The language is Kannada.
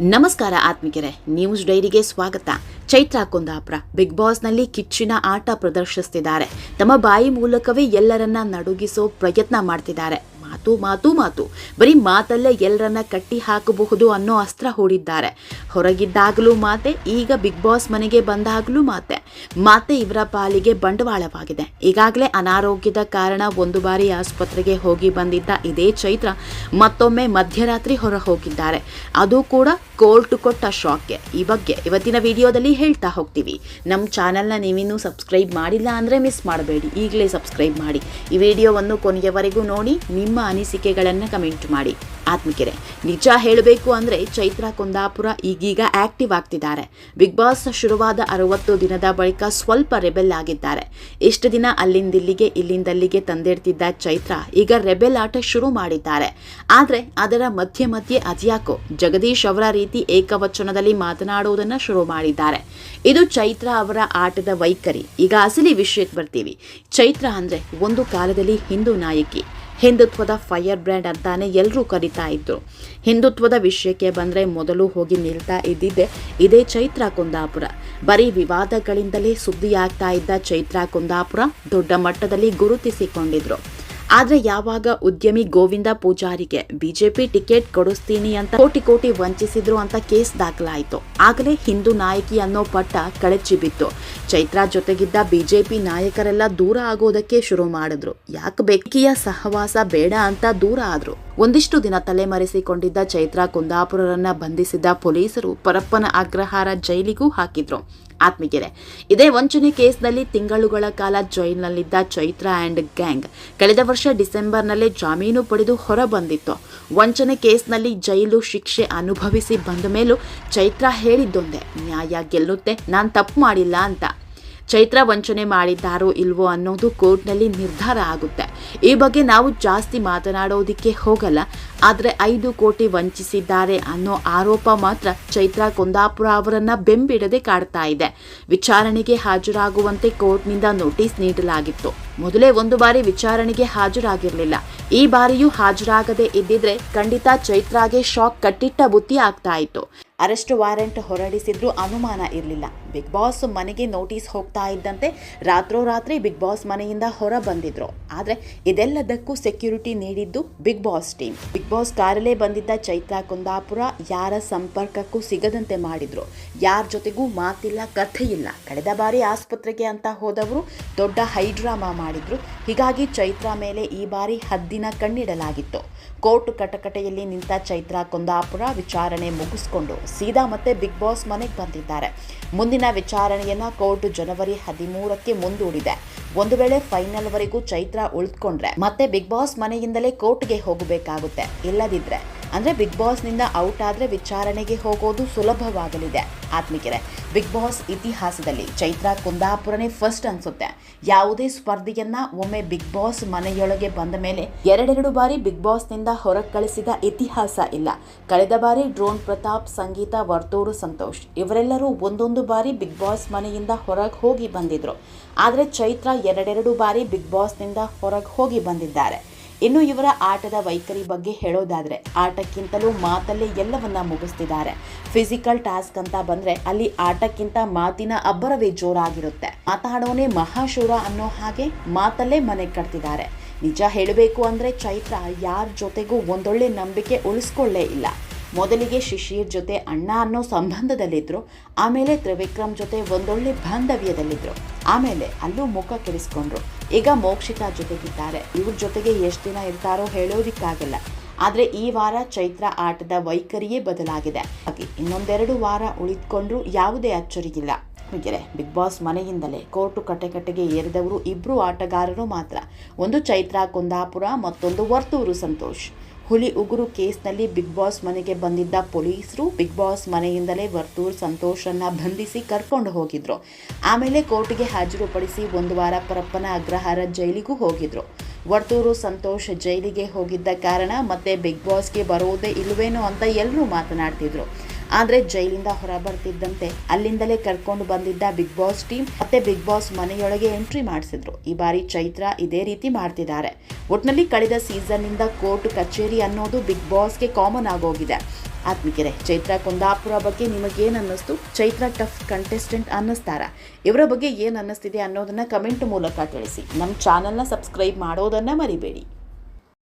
ನಮಸ್ಕಾರ ಆತ್ಮಿಕರೆ ನ್ಯೂಸ್ ಡೈರಿಗೆ ಸ್ವಾಗತ. ಚೈತ್ರ ಕುಂದಾಪುರ ಬಿಗ್ ಬಾಸ್ನಲ್ಲಿ ಕಿಚ್ಚಿನ ಆಟ ಪ್ರದರ್ಶಿಸ್ತಿದ್ದಾರೆ. ತಮ್ಮ ಬಾಯಿ ಮೂಲಕವೇ ಎಲ್ಲರನ್ನ ನಡುಗಿಸೋ ಪ್ರಯತ್ನ ಮಾಡ್ತಿದ್ದಾರೆ. ಮಾತು ಮಾತು ಮಾತು. ಬರೀ ಮಾತಲ್ಲೇ ಎಲ್ಲರನ್ನ ಕಟ್ಟಿ ಹಾಕಬಹುದು ಅನ್ನೋ ಅಸ್ತ್ರ ಹೂಡಿದ್ದಾರೆ. ಹೊರಗಿದ್ದಾಗಲೂ ಮಾತೆ, ಈಗ ಬಿಗ್ ಬಾಸ್ ಮನೆಗೆ ಬಂದಾಗಲೂ ಮಾತೆ. ಮಾತೆ ಇವರ ಪಾಲಿಗೆ ಬಂಡವಾಳವಾಗಿದೆ. ಈಗಾಗಲೇ ಅನಾರೋಗ್ಯದ ಕಾರಣ ಒಂದು ಬಾರಿ ಆಸ್ಪತ್ರೆಗೆ ಹೋಗಿ ಬಂದಿದ್ದ ಇದೇ ಚೈತ್ರ ಮತ್ತೊಮ್ಮೆ ಮಧ್ಯರಾತ್ರಿ ಹೊರ ಹೋಗಿದ್ದಾರೆ ಅದು ಕೂಡ ಕೋರ್ಟ್ ಕೊಟ್ಟ ಶಾಕ್ಗೆ. ಈ ಬಗ್ಗೆ ಇವತ್ತಿನ ವಿಡಿಯೋದಲ್ಲಿ ಹೇಳ್ತಾ ಹೋಗ್ತೀವಿ. ನಮ್ಮ ಚಾನಲ್ನ ನೀವಿನ್ನೂ ಸಬ್ಸ್ಕ್ರೈಬ್ ಮಾಡಿಲ್ಲ ಅಂದರೆ ಮಿಸ್ ಮಾಡಬೇಡಿ. ಈಗಲೇ ಸಬ್ಸ್ಕ್ರೈಬ್ ಮಾಡಿ. ಈ ವಿಡಿಯೋವನ್ನು ಕೊನೆಯವರೆಗೂ ನೋಡಿ. ನಿಮ್ಮ ಅನಿಸಿಕೆಗಳನ್ನು ಕಮೆಂಟ್ ಮಾಡಿ. ಆತ್ಮಿಕೆರೆ, ನಿಜ ಹೇಳಬೇಕು ಅಂದರೆ ಚೈತ್ರ, ಕುಂದಾಪುರ ಈಗೀಗ ಆಕ್ಟಿವ್ ಆಗ್ತಿದ್ದಾರೆ. ಬಿಗ್ ಬಾಸ್ ಶುರುವಾದ ಅರವತ್ತು ದಿನದ ಬಳಿಕ ಸ್ವಲ್ಪ ರೆಬೆಲ್ ಆಗಿದ್ದಾರೆ. ಇಷ್ಟು ದಿನ ಅಲ್ಲಿಂದಿಲ್ಲಿಗೆ ಇಲ್ಲಿಂದಲ್ಲಿಗೆ ತಂದಿಡ್ತಿದ್ದ ಚೈತ್ರ ಈಗ ರೆಬೆಲ್ ಆಟ ಶುರು ಮಾಡಿದ್ದಾರೆ. ಆದರೆ ಅದರ ಮಧ್ಯೆ ಮಧ್ಯೆ ಅದ್ಯಾಕೋ ಜಗದೀಶ್ ಅವರ ರೀತಿ ಏಕವಚನದಲ್ಲಿ ಮಾತನಾಡುವುದನ್ನು ಶುರು ಮಾಡಿದ್ದಾರೆ. ಇದು ಚೈತ್ರ ಅವರ ಆಟದ ವೈಖರಿ. ಈಗ ಅಸಲಿ ವಿಷಯಕ್ಕೆ ಬರ್ತೀವಿ. ಚೈತ್ರ ಅಂದರೆ ಒಂದು ಕಾಲದಲ್ಲಿ ಹಿಂದೂ ನಾಯಕಿ. ಹಿಂದುತ್ವದ ಫೈರ್ ಬ್ರ್ಯಾಂಡ್ ಅಂತಾನೆ ಎಲ್ಲರೂ ಕರಿತಾ ಇದ್ರು. ಹಿಂದುತ್ವದ ವಿಷಯಕ್ಕೆ ಬಂದರೆ ಮೊದಲು ಹೋಗಿ ನಿಲ್ತಾ ಇದ್ದಿದ್ದೆ. ಇದೇ ಚೈತ್ರ ಕುಂದಾಪುರ. ಬರೀ ವಿವಾದಗಳಿಂದಲೇ ಸುದ್ದಿಯಾಗ್ತಾ ಇದ್ದ ಚೈತ್ರ ಕುಂದಾಪುರ ದೊಡ್ಡ ಮಟ್ಟದಲ್ಲಿ ಗುರುತಿಸಿಕೊಂಡಿದ್ರು. ಆದ್ರೆ ಯಾವಾಗ ಉದ್ಯಮಿ ಗೋವಿಂದ ಪೂಜಾರಿಗೆ ಬಿಜೆಪಿ ಟಿಕೆಟ್ ಕೊಡಿಸ್ತೀನಿ ಅಂತ ಕೋಟಿ ಕೋಟಿ ವಂಚಿಸಿದ್ರು ಅಂತ ಕೇಸ್ ದಾಖಲಾಯಿತು. ಆಗಲೇ ಹಿಂದೂ ನಾಯಕಿ ಅನ್ನೋ ಪಟ್ಟ ಕಳಚಿ ಬಿತ್ತು. ಚೈತ್ರ ಜೊತೆಗಿದ್ದ ಬಿಜೆಪಿ ನಾಯಕರೆಲ್ಲ ದೂರ ಆಗೋದಕ್ಕೆ ಶುರು ಮಾಡಿದ್ರು. ಯಾಕೆ ಬೆಕ್ಕಿಯ ಸಹವಾಸ ಬೇಡ ಅಂತ ದೂರ ಆದ್ರು. ಒಂದಿಷ್ಟು ದಿನ ತಲೆಮರೆಸಿಕೊಂಡಿದ್ದ ಚೈತ್ರಾ ಕುಂದಾಪುರರನ್ನ ಬಂಧಿಸಿದ ಪೊಲೀಸರು ಪರಪ್ಪನ ಅಗ್ರಹಾರ ಜೈಲಿಗೂ ಹಾಕಿದ್ರು. ಆತ್ಮೀಗೆರೆ ಇದೇ ವಂಚನೆ ಕೇಸ್ನಲ್ಲಿ ತಿಂಗಳುಗಳ ಕಾಲ ಜೈಲ್ನಲ್ಲಿದ್ದ ಚೈತ್ರ ಆ್ಯಂಡ್ ಗ್ಯಾಂಗ್. ಕಳೆದ ವರ್ಷ ಡಿಸೆಂಬರ್ನಲ್ಲೇ ಜಾಮೀನು ಪಡೆದು ಹೊರ ಬಂದಿತ್ತು ವಂಚನೆ ಕೇಸ್ನಲ್ಲಿ ಜೈಲು ಶಿಕ್ಷೆ ಅನುಭವಿಸಿ ಬಂದ ಮೇಲೂ ಚೈತ್ರ ಹೇಳಿದ್ದೊಂದೇ, ನ್ಯಾಯ ಗೆಲ್ಲುತ್ತೆ, ನಾನು ತಪ್ಪು ಮಾಡಿಲ್ಲ ಅಂತ. ಚೈತ್ರ ವಂಚನೆ ಮಾಡಿದ್ದಾರೋ ಇಲ್ವೋ ಅನ್ನೋದು ಕೋರ್ಟ್ನಲ್ಲಿ ನಿರ್ಧಾರ ಆಗುತ್ತೆ. ಈ ಬಗ್ಗೆ ನಾವು ಜಾಸ್ತಿ ಮಾತನಾಡೋದಿಕ್ಕೆ ಹೋಗಲ್ಲ, ಆದರೆ ಐದು ಕೋಟಿ ವಂಚಿಸಿದ್ದಾರೆ ಅನ್ನೋ ಆರೋಪ ಮಾತ್ರ ಚೈತ್ರಾ ಕುಂದಾಪುರ ಅವರನ್ನ ಬೆಂಬಿಡದೆ ಕಾಡ್ತಾ ಇದೆ. ವಿಚಾರಣೆಗೆ ಹಾಜರಾಗುವಂತೆ ಕೋರ್ಟ್ನಿಂದ ನೋಟಿಸ್ ನೀಡಲಾಗಿತ್ತು. ಮೊದಲೇ ಒಂದು ಬಾರಿ ವಿಚಾರಣೆಗೆ ಹಾಜರಾಗಿರಲಿಲ್ಲ. ಈ ಬಾರಿಯೂ ಹಾಜರಾಗದೆ ಇದ್ದಿದ್ರೆ ಖಂಡಿತ ಚೈತ್ರಾಗೆ ಶಾಕ್ ಕಟ್ಟಿಟ್ಟ ಬುತ್ತಿ ಆಗ್ತಾ ಇತ್ತು. ಅರೆಸ್ಟ್ ವಾರೆಂಟ್ ಹೊರಡಿಸಿದ್ರು ಅನುಮಾನ ಇರಲಿಲ್ಲ. ಬಿಗ್ ಬಾಸ್ ಮನೆಗೆ ನೋಟಿಸ್ ಹೋಗ್ತಾ ಇದ್ದಂತೆ ರಾತ್ರೋರಾತ್ರಿ ಬಿಗ್ ಬಾಸ್ ಮನೆಯಿಂದ ಹೊರ ಬಂದಿದ್ರು. ಆದರೆ ಇದೆಲ್ಲದಕ್ಕೂ ಸೆಕ್ಯೂರಿಟಿ ನೀಡಿದ್ದು Bigg Boss team Bigg Boss ಕಾರಲ್ಲೇ ಬಂದಿದ್ದ ಚೈತ್ರಾ ಕುಂದಾಪುರ ಯಾರ ಸಂಪರ್ಕಕ್ಕೂ ಸಿಗದಂತೆ ಮಾಡಿದ್ರು. ಯಾರ ಜೊತೆಗೂ ಮಾತಿಲ್ಲ ಕಥೆ ಇಲ್ಲ ಕಳೆದ ಬಾರಿ ಆಸ್ಪತ್ರೆಗೆ ಅಂತ ಹೋದವರು ದೊಡ್ಡ ಹೈಡ್ರಾಮಾ ಮಾಡಿದ್ರು. ಹೀಗಾಗಿ ಚೈತ್ರಾ ಮೇಲೆ ಈ ಬಾರಿ ಹದ್ದಿನ ಕಣ್ಣಿಡಲಾಗಿತ್ತು. ಕೋರ್ಟ್ ಕಟಕಟೆಯಲ್ಲಿ ನಿಂತ ಚೈತ್ರಾ ಕುಂದಾಪುರ ವಿಚಾರಣೆ ಮುಗಿಸ್ಕೊಂಡು ಸೀದಾ ಮತ್ತೆ ಬಿಗ್ ಬಾಸ್ ಮನೆಗೆ ಬಂದಿದ್ದಾರೆ. ಮುಂದಿನ ವಿಚಾರಣೆಯನ್ನ ಕೋರ್ಟ್ ಜನವರಿ ಹದಿಮೂರಕ್ಕೆ ಮುಂದೂಡಿದೆ. ಒಂದು ವೇಳೆ ಫೈನಲ್ ವರೆಗೂ ಚೈತ್ರ ಉಳಿದುಕೊಂಡ್ರೆ ಮತ್ತೆ ಬಿಗ್ ಬಾಸ್ ಮನೆಯಿಂದಲೇ ಕೋರ್ಟ್ಗೆ ಹೋಗಬೇಕಾಗುತ್ತೆ. ಇಲ್ಲದಿದ್ರೆ ಅಂದ್ರೆ ಬಿಗ್ ಬಾಸ್ನಿಂದ ಔಟ್ ಆದ್ರೆ ವಿಚಾರಣೆಗೆ ಹೋಗೋದು ಸುಲಭವಾಗಲಿದೆ. ಆತ್ಮಿಕರೆ ಬಿಗ್ ಬಾಸ್ ಇತಿಹಾಸದಲ್ಲಿ ಚೈತ್ರ ಕುಂದಾಪುರನೇ ಫಸ್ಟ್ ಅನ್ಸುತ್ತೆ. ಯಾವುದೇ ಸ್ಪರ್ಧೆಯನ್ನು ಒಮ್ಮೆ ಬಿಗ್ ಬಾಸ್ ಮನೆಯೊಳಗೆ ಬಂದ ಮೇಲೆ ಎರಡೆರಡು ಬಾರಿ ಬಿಗ್ ಬಾಸ್ನಿಂದ ಹೊರ ಕಳಿಸಿದ ಇತಿಹಾಸ ಇಲ್ಲ. ಕಳೆದ ಬಾರಿ ಡ್ರೋನ್ ಪ್ರತಾಪ್, ಸಂಗೀತ, ವರ್ತೂರು, ಸಂತೋಷ್ ಇವರೆಲ್ಲರೂ ಒಂದೊಂದು ಬಾರಿ ಬಿಗ್ ಬಾಸ್ ಮನೆಯಿಂದ ಹೊರಗೆ ಹೋಗಿ ಬಂದಿದ್ರು. ಆದರೆ ಚೈತ್ರ ಎರಡೆರಡು ಬಾರಿ ಬಿಗ್ ಬಾಸ್ನಿಂದ ಹೊರಗೆ ಹೋಗಿ ಬಂದಿದ್ದಾರೆ. ಇನ್ನು ಇವರ ಆಟದ ವೈಖರಿ ಬಗ್ಗೆ ಹೇಳೋದಾದರೆ ಆಟಕ್ಕಿಂತಲೂ ಮಾತಲ್ಲೇ ಎಲ್ಲವನ್ನ ಮುಗಿಸ್ತಿದ್ದಾರೆ. ಫಿಸಿಕಲ್ ಟಾಸ್ಕ್ ಅಂತ ಬಂದ್ರೆ ಅಲ್ಲಿ ಆಟಕ್ಕಿಂತ ಮಾತಿನ ಅಬ್ಬರವೇ ಜೋರಾಗಿರುತ್ತೆ. ಮಾತಾಡೋನೇ ಮಹಾಶೂರ ಅನ್ನೋ ಹಾಗೆ ಮಾತಲ್ಲೇ ಮನೆ ಕಟ್ತಿದ್ದಾರೆ. ನಿಜ ಹೇಳಬೇಕು ಅಂದ್ರೆ ಚೈತ್ರ ಯಾರ ಜೊತೆಗೂ ಒಂದೊಳ್ಳೆ ನಂಬಿಕೆ ಉಳಿಸ್ಕೊಳ್ಳೇ ಇಲ್ಲ. ಮೊದಲಿಗೆ ಶಿಶಿರ್ ಜೊತೆ ಅಣ್ಣ ಅನ್ನೋ ಸಂಬಂಧದಲ್ಲಿದ್ರು, ಆಮೇಲೆ ತ್ರಿವಿಕ್ರಮ್ ಜೊತೆ ಒಂದೊಳ್ಳೆ ಬಾಂಧವ್ಯದಲ್ಲಿದ್ದರು ಆಮೇಲೆ ಅಲ್ಲೂ ಮುಖ ಕೆಡಿಸ್ಕೊಂಡ್ರು. ಈಗ ಮೋಕ್ಷಿತಾ ಜೊತೆಗಿದ್ದಾರೆ. ಇವ್ರ ಜೊತೆಗೆ ಎಷ್ಟು ದಿನ ಇರ್ತಾರೋ ಹೇಳೋದಿಕ್ಕಾಗಲ್ಲ. ಆದರೆ ಈ ವಾರ ಚೈತ್ರ ಆಟದ ವೈಖರಿಯೇ ಬದಲಾಗಿದೆ. ಹಾಗೆ ಇನ್ನೊಂದೆರಡು ವಾರ ಉಳಿದುಕೊಂಡ್ರು ಯಾವುದೇ ಅಚ್ಚರಿಗಿಲ್ಲ ಹೀಗೆ ಬಿಗ್ ಬಾಸ್ ಮನೆಯಿಂದಲೇ ಕೋರ್ಟು ಕಟ್ಟೆ ಕಟ್ಟೆಗೆ ಏರಿದವರು ಇಬ್ಬರು ಆಟಗಾರರು ಮಾತ್ರ. ಒಂದು ಚೈತ್ರ, ಕುಂದಾಪುರ, ಮತ್ತೊಂದು ವರ್ತೂರು ಸಂತೋಷ್. ಹುಲಿ ಉಗುರು ಕೇಸ್ನಲ್ಲಿ ಬಿಗ್ ಬಾಸ್ ಮನೆಗೆ ಬಂದಿದ್ದ ಪೊಲೀಸರು ಬಿಗ್ ಬಾಸ್ ಮನೆಯಿಂದಲೇ ವರ್ತೂರ್ ಸಂತೋಷನ್ನ ಬಂಧಿಸಿ ಕರ್ಕೊಂಡು ಹೋಗಿದ್ರು. ಆಮೇಲೆ ಕೋರ್ಟ್ಗೆ ಹಾಜರುಪಡಿಸಿ ಒಂದು ವಾರ ಪರಪ್ಪನ ಅಗ್ರಹಾರ ಜೈಲಿಗೂ ಹೋಗಿದ್ರು. ವರ್ತೂರು ಸಂತೋಷ್ ಜೈಲಿಗೆ ಹೋಗಿದ್ದ ಕಾರಣ ಮತ್ತೆ ಬಿಗ್ ಬಾಸ್ಗೆ ಬರೋದೇ ಇಲ್ಲವೇನೋ ಅಂತ ಎಲ್ಲರೂ ಮಾತನಾಡ್ತಿದ್ರು. ಆದರೆ ಜೈಲಿಂದ ಹೊರ ಬರ್ತಿದ್ದಂತೆ ಅಲ್ಲಿಂದಲೇ ಕರ್ಕೊಂಡು ಬಂದಿದ್ದ ಬಿಗ್ ಬಾಸ್ ಟೀಮ್ ಮತ್ತೆ ಬಿಗ್ ಬಾಸ್ ಮನೆಯೊಳಗೆ ಎಂಟ್ರಿ ಮಾಡಿಸಿದ್ರು. ಈ ಬಾರಿ ಚೈತ್ರ ಇದೇ ರೀತಿ ಮಾಡ್ತಿದ್ದಾರೆ. ಒಟ್ನಲ್ಲಿ ಕಳೆದ ಸೀಸನ್ನಿಂದ ಕೋರ್ಟ್ ಕಚೇರಿ ಅನ್ನೋದು ಬಿಗ್ ಬಾಸ್ಗೆ ಕಾಮನ್ ಆಗೋಗಿದೆ. ಆತ್ಮಿಕರೆ, ಚೈತ್ರ ಕುಂದಾಪುರ ಬಗ್ಗೆ ನಿಮಗೇನು ಅನ್ನಿಸ್ತು? ಚೈತ್ರ ಟಫ್ ಕಂಟೆಸ್ಟೆಂಟ್ ಅನ್ನಿಸ್ತಾರ? ಇವರ ಬಗ್ಗೆ ಏನು ಅನ್ನಿಸ್ತಿದೆ ಅನ್ನೋದನ್ನ ಕಮೆಂಟ್ ಮೂಲಕ ತಿಳಿಸಿ. ನಮ್ಮ ಚಾನಲ್ನ ಸಬ್ಸ್ಕ್ರೈಬ್ ಮಾಡೋದನ್ನು ಮರಿಬೇಡಿ.